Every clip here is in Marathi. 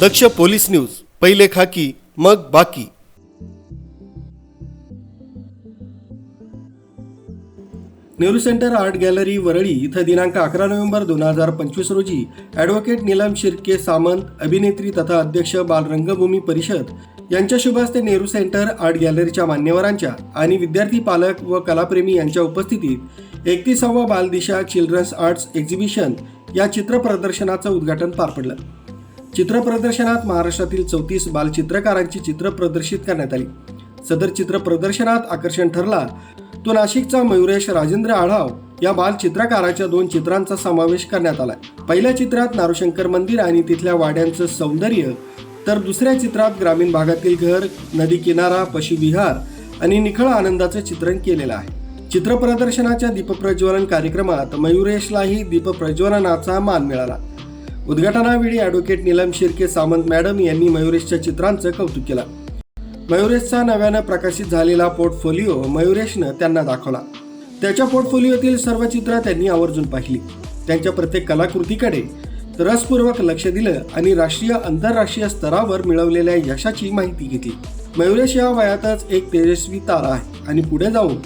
दक्ष पोलीस न्यूज पहिले खाकी मग बाकी. Nehru centre art gallery Worli इथं दिनांक अकरा नोव्हेंबर दोन हजार पंचवीस रोजी ॲडव्होकेट नीलम शिर्के सामंत अभिनेत्री तथा अध्यक्ष बालरंगभूमी परिषद यांच्या शुभ हस्ते नेहरू सेंटर आर्ट गॅलरीच्या मान्यवरांच्या आणि विद्यार्थी पालक व कलाप्रेमी यांच्या उपस्थितीत एकतीसावा बालदिशा चिल्ड्रन्स आर्ट्स एक्झिबिशन या चित्र प्रदर्शनाचं उद्घाटन पार पडलं. चित्र प्रदर्शनात महाराष्ट्रातील चौतीस बालचित्रकारांची चित्र प्रदर्शित करण्यात आली. सदर चित्र प्रदर्शनात आकर्षण ठरला तो नाशिकचा मयुरेश राजेंद्र आढाव या बालचित्रकाराच्या दोन चित्रांचा समावेश करण्यात आला पहिल्या चित्रात नारूशंकर मंदिर आणि तिथल्या वाड्यांचं सौंदर्य तर दुसऱ्या चित्रात ग्रामीण भागातील घर नदी किनारा पशुविहार आणि निखळ आनंदाचं चित्रण केलेलं आहे. चित्र प्रदर्शनाच्या दीपप्रज्वलन कार्यक्रमात मयुरेशलाही दीपप्रज्वलनाचा मान मिळाला. उद्घाटनावेळी ॲडव्होकेट नीलम शिर्के सामंत मॅडम यांनी मयुरेशच्या चित्रांचं कौतुक केलं. मयुरेशचा नव्यानं प्रकाशित झालेला पोर्टफोलिओ मयुरेशनं त्यांना दाखवला. त्याच्या पोर्टफोलिओतील सर्व चित्र त्यांनी आवर्जून पाहिली. त्यांच्या प्रत्येक कलाकृतीकडे रसपूर्वक लक्ष दिलं आणि राष्ट्रीय आंतरराष्ट्रीय स्तरावर मिळवलेल्या यशाची माहिती घेतली. मयुरेश या वयातच एक तेजस्वी तारा आहे आणि पुढे जाऊन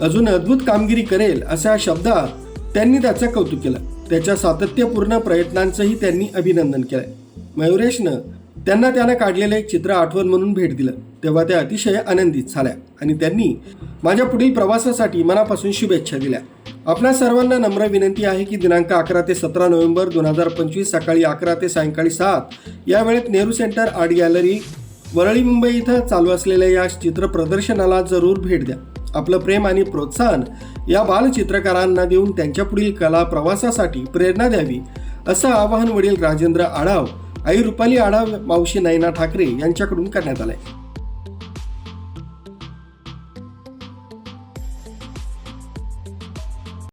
अजून अद्भुत कामगिरी करेल अशा शब्दात त्यांनी त्याचं कौतुक केलं. त्याच्या सातत्यपूर्ण प्रयत्नांचंही त्यांनी अभिनंदन केलंय. मयुरेशनं त्यांना त्यानं काढलेलं एक चित्र आठवण म्हणून भेट दिलं तेव्हा त्या अतिशय आनंदित झाल्या आणि त्यांनी माझ्या पुढील प्रवासासाठी मनापासून शुभेच्छा दिल्या. आपणा सर्वांना नम्र विनंती आहे की दिनांक अकरा ते सतरा नोव्हेंबर दोन हजार पंचवीस सकाळी अकरा ते सायंकाळी सात या वेळेत Nehru centre art gallery Worli Mumbai इथं चालू असलेल्या या चित्र प्रदर्शनाला जरूर भेट द्या. आपलं प्रेम आणि प्रोत्साहन या बालचित्रकारांना देऊन त्यांच्या पुढील कला प्रवासासाठी प्रेरणा द्यावी असं आवाहन वडील राजेंद्र आढाव आई रुपाली आढाव मावशी नयना ठाकरे यांच्याकडून करण्यात आलंय.